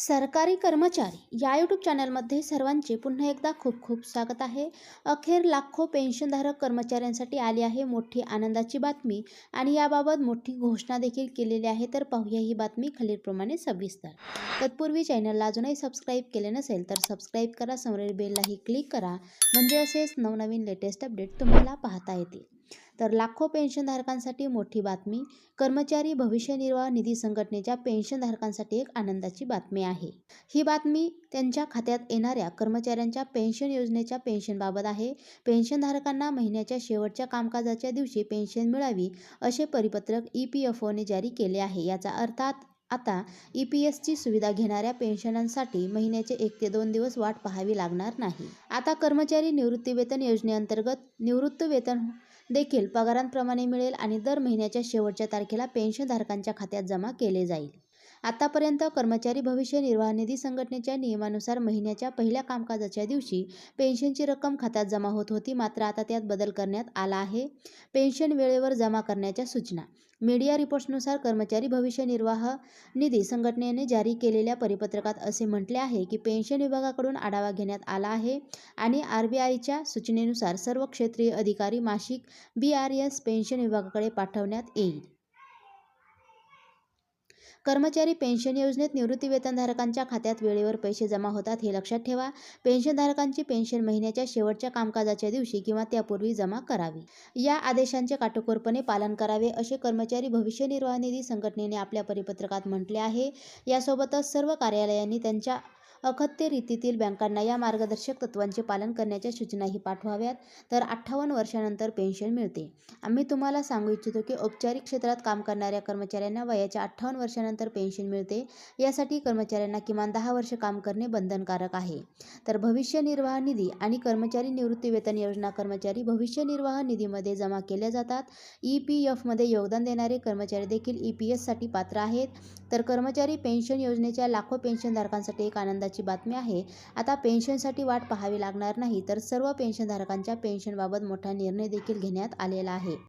सरकारी कर्मचारी या यूट्यूब चॅनलमध्ये सर्वांचे पुन्हा एकदा खूप खूप स्वागत आहे. अखेर लाखो पेन्शनधारक कर्मचाऱ्यांसाठी आली आहे मोठी आनंदाची बातमी आणि याबाबत मोठी घोषणा देखील केलेली आहे. तर पाहूया ही बातमी खालीलप्रमाणे सविस्तर. तत्पूर्वी चॅनलला अजूनही सबस्क्राईब केले नसेल तर सबस्क्राईब करा समोरील बेललाही क्लिक करा. म्हणजे असेच नवनवीन लेटेस्ट अपडेट तुम्हाला पाहता येतील. तर लाखो पेन्शनधारकांसाठी मोठी बातमी कर्मचारी भविष्य निर्वाह निधी संघटनेच्या पेन्शनधारकांसाठी एक आनंदाची बातमी आहे. ही बातमी त्यांच्या खात्यात येणाऱ्या कर्मचाऱ्यांच्या पेन्शन योजनेच्या पेन्शनबाबत आहे. पेन्शनधारकांना महिन्याच्या शेवटच्या कामकाजाच्या दिवशी पेन्शन मिळावी असे परिपत्रक ई पी एफ ओने जारी केले आहे. याचा अर्थात आता ई पी एसची सुविधा घेणाऱ्या पेन्शनांसाठी महिन्याचे एक ते दोन दिवस वाट पाहावी लागणार नाही. आता कर्मचारी निवृत्तीवेतन योजनेअंतर्गत निवृत्त वेतन देखील पगारांप्रमाणे मिळेल आणि दर महिन्याच्या शेवटच्या तारखेला पेन्शनधारकांच्या खात्यात जमा केले जाईल. आतापर्यंत कर्मचारी भविष्य निर्वाह निधी संघटनेच्या नियमानुसार महिन्याच्या पहिल्या कामकाजाच्या दिवशी पेन्शनची रक्कम खात्यात जमा होत होती. मात्र आता त्यात बदल करण्यात आला आहे. पेन्शन वेळेवर जमा करण्याच्या सूचना. मीडिया रिपोर्ट्सनुसार कर्मचारी भविष्य निर्वाह निधी संघटनेने जारी केलेल्या परिपत्रकात असे म्हटले आहे की पेन्शन विभागाकडून आढावा घेण्यात आला आहे आणि आर बी आयच्या सूचनेनुसार सर्व क्षेत्रीय अधिकारी मासिक बी आर एस पेन्शन विभागाकडे पाठवण्यात येईल. कर्मचारी पेन्शन योजनेत निवृत्तीवेतनधारकांच्या खात्यात वेळेवर पैसे जमा होतात हे लक्षात ठेवा. पेन्शनधारकांची पेन्शन महिन्याच्या शेवटच्या कामकाजाच्या दिवशी किंवा त्यापूर्वी जमा करावी. या आदेशांचे काटेकोरपणे पालन करावे असे कर्मचारी भविष्य निर्वाह निधी संघटनेने आपल्या परिपत्रकात म्हटले आहे. यासोबतच सर्व कार्यालयांनी त्यांच्या अखत्य रीतीतील बँकांना या मार्गदर्शक तत्त्वांचे पालन करण्याच्या सूचनाही पाठवाव्यात. तर अठ्ठावन्न वर्षानंतर पेन्शन मिळते. आम्ही तुम्हाला सांगू इच्छितो की औपचारिक क्षेत्रात काम करणाऱ्या कर्मचाऱ्यांना वयाच्या अठ्ठावन्न वर्षानंतर पेन्शन मिळते. यासाठी कर्मचाऱ्यांना किमान दहा वर्ष काम करणे बंधनकारक आहे. तर भविष्य निर्वाह निधी आणि कर्मचारी निवृत्ती वेतन योजना कर्मचारी भविष्य निर्वाह निधीमध्ये जमा केल्या जातात. ई पी एफमध्ये योगदान देणारे कर्मचारी देखील ई पी एससाठी पात्र आहेत. तर कर्मचारी पेन्शन योजनेच्या लाखो पेन्शनधारकांसाठी एक आनंदाची बातमी आहे. आता पेन्शनसाठी वाट पाहावी लागणार नाही तर सर्व पेन्शनधारकांच्या पेन्शनबाबत मोठा निर्णय देखील घेण्यात आलेला आहे.